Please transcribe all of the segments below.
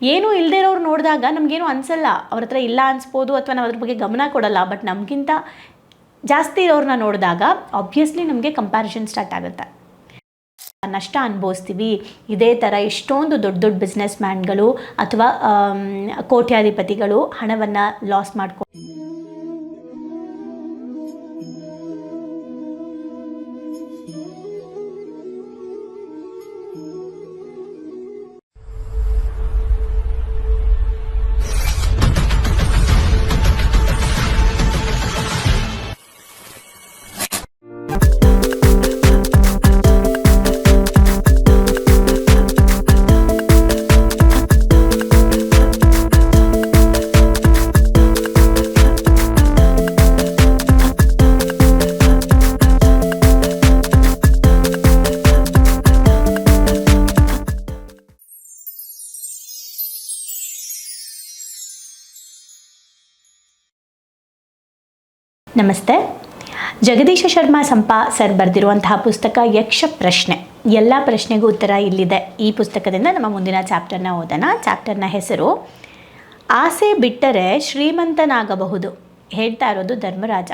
ಏನೂ ಇಲ್ಲದೇ ಇರೋರು ನೋಡಿದಾಗ ನಮಗೇನು ಅನಿಸಲ್ಲ, ಅವ್ರ ಹತ್ರ ಇಲ್ಲ ಅನಿಸ್ಬೋದು ಅಥವಾ ನಾವು ಅದ್ರ ಬಗ್ಗೆ ಗಮನ ಕೊಡಲ್ಲ ಬಟ್ ನಮಗಿಂತ ಜಾಸ್ತಿ ಇರೋರನ್ನ ನೋಡಿದಾಗ ಆಬ್ವಿಯಸ್ಲಿ ನಮಗೆ ಕಂಪ್ಯಾರಿಸನ್ ಸ್ಟಾರ್ಟ್ ಆಗುತ್ತೆ. ನಷ್ಟ ಅನುಭವಿಸ್ತೀವಿ, ಇದೇ ಥರ ಎಷ್ಟೊಂದು ದೊಡ್ಡ ದೊಡ್ಡ ಬಿಸ್ನೆಸ್ ಮ್ಯಾನ್ಗಳು ಅಥವಾ ಕೋಟ್ಯಾಧಿಪತಿಗಳು ಹಣವನ್ನು ಲಾಸ್ ಮಾಡ್ಕೊ ನಮಸ್ತೆ. ಜಗದೀಶ ಶರ್ಮಾ ಸಂಪಾ ಸರ್ ಬರೆದಿರುವಂತಹ ಪುಸ್ತಕ ಯಕ್ಷ ಪ್ರಶ್ನೆ. ಎಲ್ಲ ಪ್ರಶ್ನೆಗೂ ಉತ್ತರ ಇಲ್ಲಿದೆ. ಈ ಪುಸ್ತಕದಿಂದ ನಮ್ಮ ಮುಂದಿನ ಚಾಪ್ಟರ್ನ ಓದೋಣ. ಚಾಪ್ಟರ್ನ ಹೆಸರು, ಆಸೆ ಬಿಟ್ಟರೆ ಶ್ರೀಮಂತನಾಗಬಹುದು. ಹೇಳ್ತಾ ಇರೋದು ಧರ್ಮರಾಜ.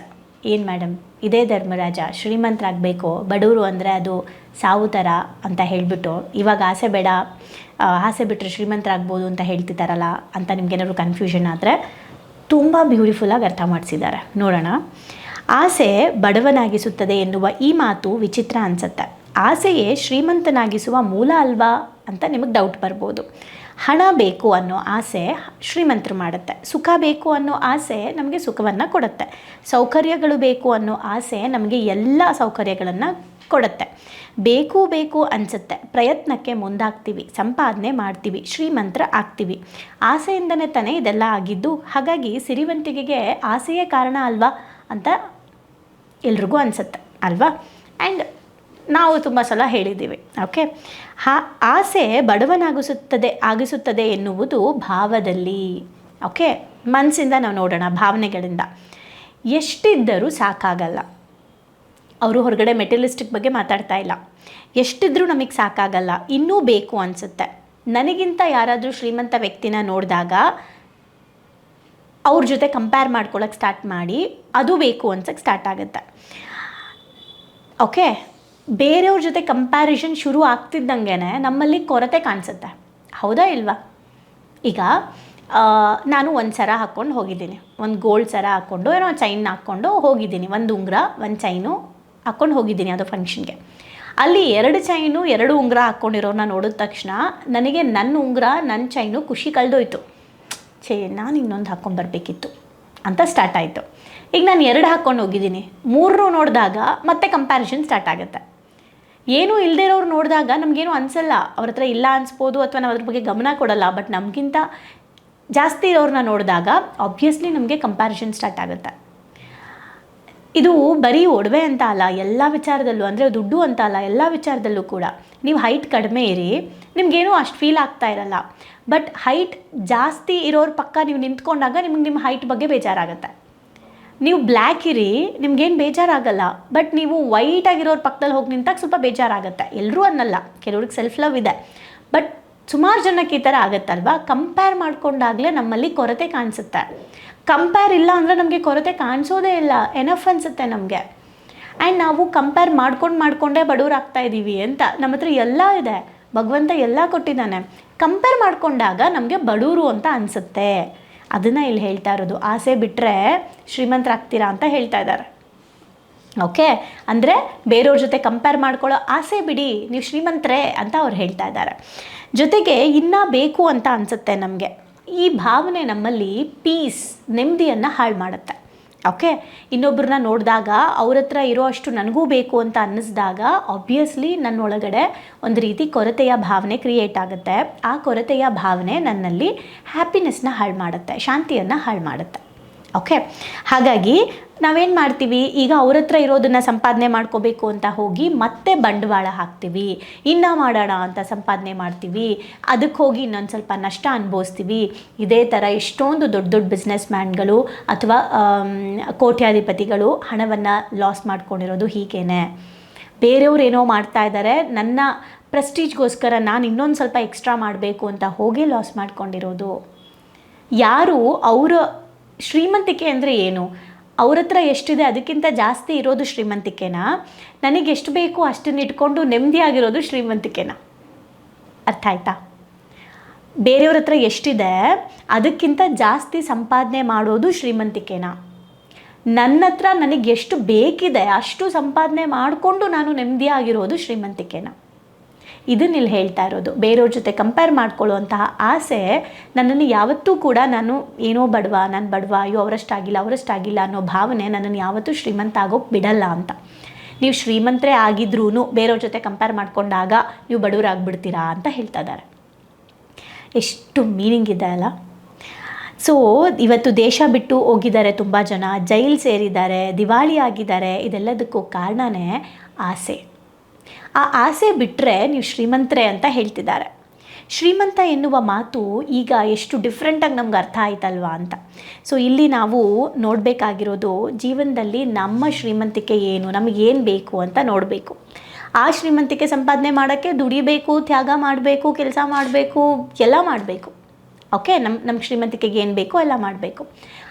ಏನು ಮೇಡಮ್ ಇದೇ ಧರ್ಮರಾಜ. ಶ್ರೀಮಂತರಾಗಬೇಕು. ಬಡವರು ಅಂದರೆ ಅದು ಸಾವು ಥರ ಅಂತ ಹೇಳಿಬಿಟ್ಟು, ಇವಾಗ ಆಸೆ ಬೇಡ ಆಸೆ ಬಿಟ್ಟರೆ ಶ್ರೀಮಂತರಾಗ್ಬೋದು ಅಂತ ಹೇಳ್ತಿದ್ದಾರಲ್ಲ ಅಂತ ನಿಮ್ಗೇನಾದ್ರು ಕನ್ಫ್ಯೂಷನ್ ಆದರೆ ತುಂಬ ಬ್ಯೂಟಿಫುಲ್ಲಾಗಿ ಅರ್ಥ ಮಾಡಿಸಿದ್ದಾರೆ. ನೋಡೋಣ. ಆಸೆ ಬಡವನಾಗಿಸುತ್ತದೆ ಎನ್ನುವ ಈ ಮಾತು ವಿಚಿತ್ರ ಅನಿಸುತ್ತೆ. ಆಸೆಯೇ ಶ್ರೀಮಂತನಾಗಿಸುವ ಮೂಲ ಅಲ್ವಾ ಅಂತ ನಿಮಗೆ ಡೌಟ್ ಬರ್ಬೋದು. ಹಣ ಬೇಕು ಅನ್ನೋ ಆಸೆ ಶ್ರೀಮಂತರು ಮಾಡುತ್ತೆ. ಸುಖ ಬೇಕು ಅನ್ನೋ ಆಸೆ ನಮಗೆ ಸುಖವನ್ನು ಕೊಡುತ್ತೆ. ಸೌಕರ್ಯಗಳು ಬೇಕು ಅನ್ನೋ ಆಸೆ ನಮಗೆ ಎಲ್ಲ ಸೌಕರ್ಯಗಳನ್ನು ಕೊಡುತ್ತೆ. ಬೇಕು ಬೇಕು ಅನಿಸುತ್ತೆ. ಪ್ರಯತ್ನಕ್ಕೆ ಮುಂದಾಗ್ತೀವಿ, ಸಂಪಾದನೆ ಮಾಡ್ತೀವಿ, ಶ್ರೀಮಂತ್ರ ಆಗ್ತೀವಿ. ಆಸೆಯಿಂದನೇ ತಾನೇ ಇದೆಲ್ಲ ಆಗಿದ್ದು, ಹಾಗಾಗಿ ಸಿರಿವಂತಿಕೆಗೆ ಆಸೆಯೇ ಕಾರಣ ಅಲ್ವಾ ಅಂತ ಎಲ್ರಿಗೂ ಅನಿಸುತ್ತೆ, ಅಲ್ವಾ? ಆ್ಯಂಡ್ ನಾವು ತುಂಬ ಸಲ ಹೇಳಿದ್ದೀವಿ, ಓಕೆ? ಹಾ, ಆಸೆ ಬಡವನಾಗಿಸುತ್ತದೆ, ಆಗಿಸುತ್ತದೆ ಎನ್ನುವುದು ಭಾವದಲ್ಲಿ, ಓಕೆ? ಮನಸ್ಸಿಂದ ನಾವು ನೋಡೋಣ, ಭಾವನೆಗಳಿಂದ. ಎಷ್ಟಿದ್ದರೂ ಸಾಕಾಗಲ್ಲ. ಅವರು ಹೊರಗಡೆ ಮೆಟೀರಿಯಲಿಸ್ಟಿಕ್ ಬಗ್ಗೆ ಮಾತಾಡ್ತಾ ಇಲ್ಲ. ಎಷ್ಟಿದ್ರೂ ನಮಗೆ ಸಾಕಾಗಲ್ಲ. ಇನ್ನೂ ಬೇಕು ಅನಿಸುತ್ತೆ. ನನಗಿಂತ ಯಾರಾದರೂ ಶ್ರೀಮಂತ ವ್ಯಕ್ತಿನ ನೋಡಿದಾಗ ಅವ್ರ ಜೊತೆ ಕಂಪೇರ್ ಮಾಡ್ಕೊಳ್ಳೋಕೆ ಸ್ಟಾರ್ಟ್ ಮಾಡಿ, ಅದು ಬೇಕು ಅನ್ಸಕ್ಕೆ ಸ್ಟಾರ್ಟ್ ಆಗುತ್ತೆ. ಓಕೆ ಬೇರೆಯವ್ರ ಜೊತೆ ಕಂಪ್ಯಾರಿಷನ್ ಶುರು ಆಗ್ತಿದ್ದಂಗೆ ನಮ್ಮಲ್ಲಿ ಕೊರತೆ ಕಾಣಿಸುತ್ತೆ. ಹೌದಾ ಇಲ್ವಾ? ಈಗ ನಾನು ಒಂದು ಸರ ಹಾಕ್ಕೊಂಡು ಹೋಗಿದ್ದೀನಿ. ಒಂದು ಗೋಲ್ಡ್ ಸರ ಹಾಕ್ಕೊಂಡು ಏನೋ ಚೈನ್ ಹಾಕ್ಕೊಂಡು ಹೋಗಿದ್ದೀನಿ. ಒಂದು ಉಂಗುರ, ಒಂದು ಚೈನು ಹಾಕ್ಕೊಂಡು ಹೋಗಿದ್ದೀನಿ ಅದು ಫಂಕ್ಷನ್ಗೆ ಅಲ್ಲಿ ಎರಡು ಚೈನು ಎರಡು ಉಂಗುರ ಹಾಕ್ಕೊಂಡಿರೋರನ್ನ ನೋಡಿದ ತಕ್ಷಣ ನನಗೆ ನನ್ನ ಉಂಗುರ ನನ್ನ ಚೈನು ಖುಷಿ ಕಳೆದೋಯ್ತು. ಛೇ, ನಾನು ಇನ್ನೊಂದು ಹಾಕ್ಕೊಂಬರ್ಬೇಕಿತ್ತು ಅಂತ ಸ್ಟಾರ್ಟ್ ಆಯಿತು. ಈಗ ನಾನು ಎರಡು ಹಾಕ್ಕೊಂಡು ಹೋಗಿದ್ದೀನಿ. ಮೂರನ್ನು ನೋಡಿದಾಗ ಮತ್ತೆ ಕಂಪ್ಯಾರಿಸನ್ ಸ್ಟಾರ್ಟ್ ಆಗುತ್ತೆ. ಏನೂ ಇಲ್ಲದೇ ಇರೋರು ನೋಡಿದಾಗ ನಮಗೇನು ಅನಿಸಲ್ಲ. ಅವ್ರ ಹತ್ರ ಇಲ್ಲ ಅನಿಸ್ಬೋದು ಅಥವಾ ನಾವು ಅದ್ರ ಬಗ್ಗೆ ಗಮನ ಕೊಡಲ್ಲ. ಬಟ್ ನಮಗಿಂತ ಜಾಸ್ತಿ ಇರೋರನ್ನ ನೋಡಿದಾಗ ಆಬ್ವಿಯಸ್ಲಿ ನಮಗೆ ಕಂಪ್ಯಾರಿಸನ್ ಸ್ಟಾರ್ಟ್ ಆಗುತ್ತೆ. ಇದು ಬರೀ ಒಡವೆ ಅಂತ ಅಲ್ಲ, ಎಲ್ಲ ವಿಚಾರದಲ್ಲೂ, ಅಂದರೆ ದುಡ್ಡು ಅಂತ ಅಲ್ಲ, ಎಲ್ಲ ವಿಚಾರದಲ್ಲೂ ಕೂಡ. ನೀವು ಹೈಟ್ ಕಡಿಮೆ ಇರಿ, ನಿಮಗೇನೂ ಅಷ್ಟು ಫೀಲ್ ಆಗ್ತಾ ಇರಲ್ಲ. ಬಟ್ ಹೈಟ್ ಜಾಸ್ತಿ ಇರೋರ ಪಕ್ಕ ನೀವು ನಿಂತ್ಕೊಂಡಾಗ ನಿಮ್ಗೆ ನಿಮ್ಮ ಹೈಟ್ ಬಗ್ಗೆ ಬೇಜಾರಾಗುತ್ತೆ. ನೀವು ಬ್ಲ್ಯಾಕ್ ಇರಿ, ನಿಮ್ಗೇನು ಬೇಜಾರಾಗಲ್ಲ. ಬಟ್ ನೀವು ವೈಟ್ ಆಗಿರೋರ ಪಕ್ಕದಲ್ಲಿ ಹೋಗಿ ನಿಂತಾಗ ಸ್ವಲ್ಪ ಬೇಜಾರಾಗುತ್ತೆ. ಎಲ್ಲರೂ ಅನ್ನಲ್ಲ. ಕೆಲವ್ರಿಗೆ ಸೆಲ್ಫ್ ಲವ್ ಇದೆ. ಬಟ್ ಸುಮಾರು ಜನಕ್ಕೆ ಈ ಥರ ಆಗುತ್ತಲ್ವಾ? ಕಂಪೇರ್ ಮಾಡಿಕೊಂಡಾಗಲೇ ನಮ್ಮಲ್ಲಿ ಕೊರತೆ ಕಾಣಿಸುತ್ತೆ. ಕಂಪೇರ್ ಇಲ್ಲ ಅಂದರೆ ನಮಗೆ ಕೊರತೆ ಕಾಣಿಸೋದೇ ಇಲ್ಲ. ಎನಫ್ ಅನಿಸುತ್ತೆ ನಮಗೆ. ಆ್ಯಂಡ್ ನಾವು ಕಂಪೇರ್ ಮಾಡ್ಕೊಂಡು ಮಾಡಿಕೊಂಡೇ ಬಡವರಾಗ್ತಾ ಇದ್ದೀವಿ ಅಂತ ನಮ್ಮ ಹತ್ರ ಎಲ್ಲ ಇದೆ. ಭಗವಂತ ಎಲ್ಲ ಕೊಟ್ಟಿದ್ದಾನೆ. ಕಂಪೇರ್ ಮಾಡಿಕೊಂಡಾಗ ನಮಗೆ ಬಡವರು ಅಂತ ಅನಿಸುತ್ತೆ. ಅದನ್ನು ಇಲ್ಲಿ ಹೇಳ್ತಾ ಇರೋದು. ಆಸೆ ಬಿಟ್ಟರೆ ಶ್ರೀಮಂತರಾಗ್ತೀರಾ ಅಂತ ಹೇಳ್ತಾ ಇದ್ದಾರೆ. ಓಕೆ ಅಂದರೆ ಬೇರೆಯವ್ರ ಜೊತೆ ಕಂಪೇರ್ ಮಾಡ್ಕೊಳ್ಳೋ ಆಸೆ ಬಿಡಿ, ನೀವು ಶ್ರೀಮಂತರೇ ಅಂತ ಅವ್ರು ಹೇಳ್ತಾ ಇದ್ದಾರೆ. ಜೊತೆಗೆ ಇನ್ನೂ ಬೇಕು ಅಂತ ಅನಿಸುತ್ತೆ ನಮಗೆ. ಈ ಭಾವನೆ ನಮ್ಮಲ್ಲಿ ಪೀಸ್ ನೆಮ್ಮದಿಯನ್ನು ಹಾಳು ಮಾಡುತ್ತೆ. ಓಕೆ ಇನ್ನೊಬ್ಬರನ್ನ ನೋಡಿದಾಗ ಅವ್ರ ಹತ್ರ ಇರೋ ಅಷ್ಟು ನನಗೂ ಬೇಕು ಅಂತ ಅನ್ನಿಸ್ದಾಗ ಆಬ್ವಿಯಸ್ಲಿ ನನ್ನೊಳಗಡೆ ಒಂದು ರೀತಿ ಕೊರತೆಯ ಭಾವನೆ ಕ್ರಿಯೇಟ್ ಆಗುತ್ತೆ. ಆ ಕೊರತೆಯ ಭಾವನೆ ನನ್ನಲ್ಲಿ ಹ್ಯಾಪಿನೆಸ್ನ ಹಾಳು ಮಾಡುತ್ತೆ, ಶಾಂತಿಯನ್ನು ಹಾಳು ಮಾಡುತ್ತೆ. ಓಕೆ ಹಾಗಾಗಿ ನಾವೇನು ಮಾಡ್ತೀವಿ? ಈಗ ಅವ್ರ ಹತ್ರ ಇರೋದನ್ನು ಸಂಪಾದನೆ ಮಾಡ್ಕೋಬೇಕು ಅಂತ ಹೋಗಿ ಮತ್ತೆ ಬಂಡವಾಳ ಹಾಕ್ತೀವಿ. ಇನ್ನೂ ಮಾಡೋಣ ಅಂತ ಸಂಪಾದನೆ ಮಾಡ್ತೀವಿ. ಅದಕ್ಕೆ ಹೋಗಿ ಇನ್ನೊಂದು ಸ್ವಲ್ಪ ನಷ್ಟ ಅನುಭವಿಸ್ತೀವಿ. ಇದೇ ಥರ ಎಷ್ಟೊಂದು ದೊಡ್ಡ ದೊಡ್ಡ ಬಿಸ್ನೆಸ್ ಮ್ಯಾನ್ಗಳು ಅಥವಾ ಕೋಟ್ಯಾಧಿಪತಿಗಳು ಹಣವನ್ನು ಲಾಸ್ ಮಾಡ್ಕೊಂಡಿರೋದು ಹೀಗೇನೆ. ಬೇರೆಯವ್ರು ಏನೋ ಮಾಡ್ತಾ ಇದ್ದಾರೆ ನನ್ನ ಪ್ರೆಸ್ಟೀಜ್ಗೋಸ್ಕರ ನಾನು ಇನ್ನೊಂದು ಸ್ವಲ್ಪ ಎಕ್ಸ್ಟ್ರಾ ಮಾಡಬೇಕು ಅಂತ ಹೋಗಿ ಲಾಸ್ ಮಾಡ್ಕೊಂಡಿರೋದು. ಯಾರು ಅವರ ಶ್ರೀಮಂತಿಕೆ ಅಂದರೆ ಏನು? ಅವ್ರ ಹತ್ರ ಎಷ್ಟಿದೆ? ಅದಕ್ಕಿಂತ ಜಾಸ್ತಿ ಇರೋದು ಶ್ರೀಮಂತಿಕೆನಾ? ನನಗೆ ಎಷ್ಟು ಬೇಕು ಅಷ್ಟನ್ನು ಇಟ್ಕೊಂಡು ನೆಮ್ಮದಿಯಾಗಿರೋದು ಶ್ರೀಮಂತಿಕೆನಾ? ಅರ್ಥ ಆಯ್ತಾ? ಬೇರೆಯವ್ರ ಹತ್ರ ಎಷ್ಟಿದೆ, ಅದಕ್ಕಿಂತ ಜಾಸ್ತಿ ಸಂಪಾದನೆ ಮಾಡೋದು ಶ್ರೀಮಂತಿಕೆನಾ? ನನ್ನ ಹತ್ರ ನನಗೆ ಎಷ್ಟು ಬೇಕಿದೆ, ಅಷ್ಟು ಸಂಪಾದನೆ ಮಾಡಿಕೊಂಡು ನಾನು ನೆಮ್ಮದಿಯಾಗಿರೋದು ಶ್ರೀಮಂತಿಕೆನಾ? ಇದನ್ನ ಇಲ್ಲಿ ಹೇಳ್ತಾ ಇರೋದು. ಬೇರೆಯವ್ರ ಜೊತೆ ಕಂಪೇರ್ ಮಾಡ್ಕೊಳ್ಳುವಂತಹ ಆಸೆ ನನ್ನನ್ನು ಯಾವತ್ತೂ ಕೂಡ ನಾನು ಏನೋ ಬಡವ, ನಾನು ಬಡವ, ಅಯ್ಯೋ ಅವರಷ್ಟಾಗಿಲ್ಲ ಅವರಷ್ಟಾಗಿಲ್ಲ ಅನ್ನೋ ಭಾವನೆ ನನ್ನನ್ನು ಯಾವತ್ತೂ ಶ್ರೀಮಂತ ಆಗೋಕ್ಕೆ ಬಿಡಲ್ಲ ಅಂತ. ನೀವು ಶ್ರೀಮಂತರೇ ಆಗಿದ್ರೂ ಬೇರೆಯವ್ರ ಜೊತೆ ಕಂಪೇರ್ ಮಾಡ್ಕೊಂಡಾಗ ನೀವು ಬಡವರಾಗ್ಬಿಡ್ತೀರಾ ಅಂತ ಹೇಳ್ತಾ ಇದ್ದಾರೆ. ಎಷ್ಟು ಮೀನಿಂಗ್ ಇದೆ ಅಲ್ಲ. ಸೊ ಇವತ್ತು ದೇಶ ಬಿಟ್ಟು ಹೋಗಿದ್ದಾರೆ ತುಂಬ ಜನ, ಜೈಲ್ ಸೇರಿದ್ದಾರೆ, ದಿವಾಳಿ ಆಗಿದ್ದಾರೆ, ಇದೆಲ್ಲದಕ್ಕೂ ಕಾರಣನೇ ಆಸೆ. ಆ ಆಸೆ ಬಿಟ್ಟರೆ ನೀವು ಶ್ರೀಮಂತರೇ ಅಂತ ಹೇಳ್ತಿದ್ದಾರೆ. ಶ್ರೀಮಂತ ಎನ್ನುವ ಮಾತು ಈಗ ಎಷ್ಟು ಡಿಫ್ರೆಂಟಾಗಿ ನಮ್ಗೆ ಅರ್ಥ ಆಯ್ತಲ್ವಾ ಅಂತ. ಸೊ ಇಲ್ಲಿ ನಾವು ನೋಡಬೇಕಾಗಿರೋದು ಜೀವನದಲ್ಲಿ ನಮ್ಮ ಶ್ರೀಮಂತಿಕೆ ಏನು ನಮಗೇನು ಬೇಕು ಅಂತ ನೋಡಬೇಕು. ಆ ಶ್ರೀಮಂತಿಕೆ ಸಂಪಾದನೆ ಮಾಡೋಕ್ಕೆ ದುಡಿಬೇಕು, ತ್ಯಾಗ ಮಾಡಬೇಕು, ಕೆಲಸ ಮಾಡಬೇಕು, ಎಲ್ಲ ಮಾಡಬೇಕು. ಓಕೆ ನಮ್ಮ ನಮ್ಮ ಶ್ರೀಮಂತಿಕೆಗೆ ಏನು ಬೇಕೋ, ಎಲ್ಲ ಮಾಡಬೇಕು.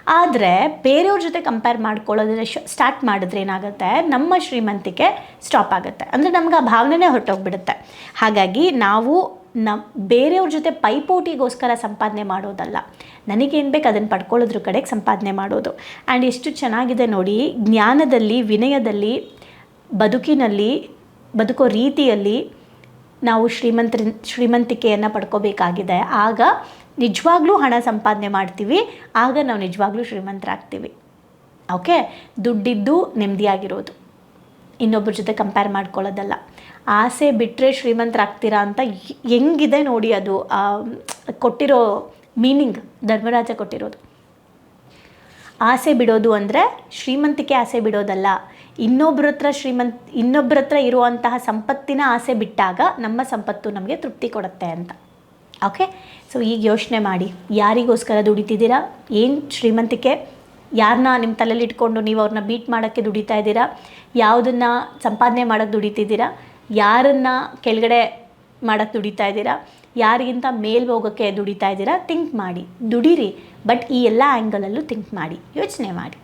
ಆದರೆ ಬೇರೆಯವ್ರ ಜೊತೆ ಕಂಪೇರ್ ಮಾಡ್ಕೊಳ್ಳೋದನ್ನ ಸ್ಟಾರ್ಟ್ ಮಾಡಿದ್ರೆ ಏನಾಗುತ್ತೆ? ನಮ್ಮ ಶ್ರೀಮಂತಿಕೆ ಸ್ಟಾಪ್ ಆಗುತ್ತೆ. ಅಂದರೆ ನಮ್ಗೆ ಆ ಭಾವನೆನೇ ಹೊರಟೋಗ್ಬಿಡುತ್ತೆ. ಹಾಗಾಗಿ ನಾವು ನಮ್ಮ ಬೇರೆಯವ್ರ ಜೊತೆ ಪೈಪೋಟಿಗೋಸ್ಕರ ಸಂಪಾದನೆ ಮಾಡೋದಲ್ಲ. ನನಗೇನು ಬೇಕು ಅದನ್ನು ಪಡ್ಕೊಳ್ಳೋದ್ರ ಕಡೆಗೆ ಸಂಪಾದನೆ ಮಾಡೋದು. ಆ್ಯಂಡ್ ಎಷ್ಟು ಚೆನ್ನಾಗಿದೆ ನೋಡಿ, ಜ್ಞಾನದಲ್ಲಿ, ವಿನಯದಲ್ಲಿ, ಬದುಕಿನಲ್ಲಿ, ಬದುಕೋ ರೀತಿಯಲ್ಲಿ ನಾವು ಶ್ರೀಮಂತರ ಶ್ರೀಮಂತಿಕೆಯನ್ನು ಪಡ್ಕೋಬೇಕಾಗಿದೆ. ಆಗ ನಿಜವಾಗ್ಲೂ ಹಣ ಸಂಪಾದನೆ ಮಾಡ್ತೀವಿ, ಆಗ ನಾವು ನಿಜವಾಗ್ಲೂ ಶ್ರೀಮಂತರಾಗ್ತೀವಿ. ಓಕೆ? ದುಡ್ಡಿದ್ದು ನೆಮ್ಮದಿಯಾಗಿರೋದು. ಇನ್ನೊಬ್ಬರ ಜೊತೆ ಕಂಪೇರ್ ಮಾಡ್ಕೊಳ್ಳೋದಲ್ಲ. ಆಸೆ ಬಿಟ್ಟರೆ ಶ್ರೀಮಂತರಾಗ್ತೀರಾ ಅಂತ ಹೆಂಗಿದೆ ನೋಡಿ ಅದು ಕೊಟ್ಟಿರೋ ಮೀನಿಂಗ್ ಧರ್ಮರಾಜ ಕೊಟ್ಟಿರೋದು. ಆಸೆ ಬಿಡೋದು ಅಂದರೆ ಶ್ರೀಮಂತಿಕೆ ಆಸೆ ಬಿಡೋದಲ್ಲ. ಇನ್ನೊಬ್ಬರ ಹತ್ರ ಶ್ರೀಮಂತ್ ಇನ್ನೊಬ್ಬರ ಹತ್ರ ಇರುವಂತಹ ಸಂಪತ್ತಿನ ಆಸೆ ಬಿಟ್ಟಾಗ ನಮ್ಮ ಸಂಪತ್ತು ನಮಗೆ ತೃಪ್ತಿ ಕೊಡುತ್ತೆ ಅಂತ. ಓಕೆ ಸೊ ಈಗ ಯೋಚನೆ ಮಾಡಿ. ಯಾರಿಗೋಸ್ಕರ ದುಡಿತಿದ್ದೀರಾ? ಏನು ಶ್ರೀಮಂತಿಕೆ? ಯಾರನ್ನ ನಿಮ್ಮ ತಲೆಯಲ್ಲಿ ಇಟ್ಕೊಂಡು ನೀವು ಅವ್ರನ್ನ ಬೀಟ್ ಮಾಡೋಕ್ಕೆ ದುಡಿತಾ ಇದ್ದೀರಾ? ಯಾವುದನ್ನು ಸಂಪಾದನೆ ಮಾಡೋಕ್ಕೆ ದುಡಿತಿದ್ದೀರಾ? ಯಾರನ್ನು ಕೆಳಗಡೆ ಮಾಡೋಕ್ಕೆ ದುಡಿತಾ ಇದ್ದೀರಾ? ಯಾರಿಗಿಂತ ಮೇಲ್ ಹೋಗೋಕ್ಕೆ ದುಡಿತಾ ಇದ್ದೀರಾ? ಥಿಂಕ್ ಮಾಡಿ. ದುಡೀರಿ. ಬಟ್ ಈ ಎಲ್ಲ ಆ್ಯಂಗಲಲ್ಲೂ ಥಿಂಕ್ ಮಾಡಿ. ಯೋಚನೆ ಮಾಡಿ.